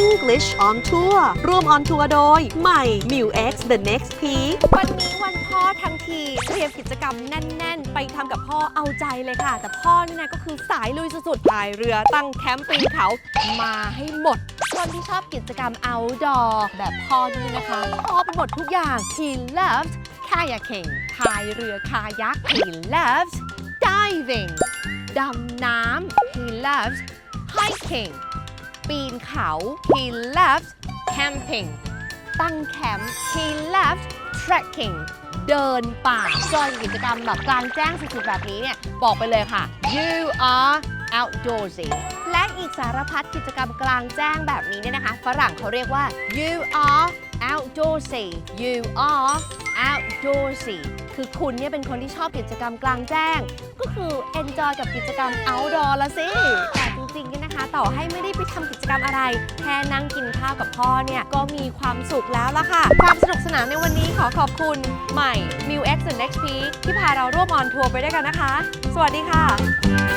English on Tour ร่วม on tour โดย ใหม่ m i w X The Next Peak วันนี้วันพ่อทั้งทีเตรียมกิจกรรมแน่น ๆ ไปทำกับพ่อเอาใจเลยค่ะ แต่พ่อนี่นะก็คือสายลุยสุดๆพายเรือตั้งแคมป์ปีนเขามาให้หมด คนที่ชอบกิจกรรม outdoor แบบพ่อนี่นะคะชอบไปหมดทุกอย่าง he loved kayaking พายเรือคายัก he loved diving ดำน้ำ he loved hiking ปีนเขา he loved camping ตั้งแคมป์ he loved trekking เดินป่าจอยกิจกรรมแบบกลางแจ้งสุดๆแบบนี้เนี่ย บอกไปเลยค่ะ you are outdoorsy และอีกสารพัดกิจกรรมกลางแจ้งแบบนี้เนี่ยนะคะ ฝรั่งเขาเรียกว่า you are outdoorsy you are outdoorsy คือคุณเนี่ยเป็นคนที่ชอบกิจกรรมกลางแจ้ง ก็คือ enjoy กับกิจกรรม outdoor ละสิ ต่อให้ไม่ได้ไปทำกิจกรรมอะไร แค่นั่งกินข้าวกับพ่อเนี่ย ก็มีความสุขแล้วละค่ะ ความสนุกสนานในวันนี้ขอขอบคุณใหม่ New X and XP ที่พาเราร่วมออนทัวร์ไปด้วยกันนะคะ สวัสดีค่ะ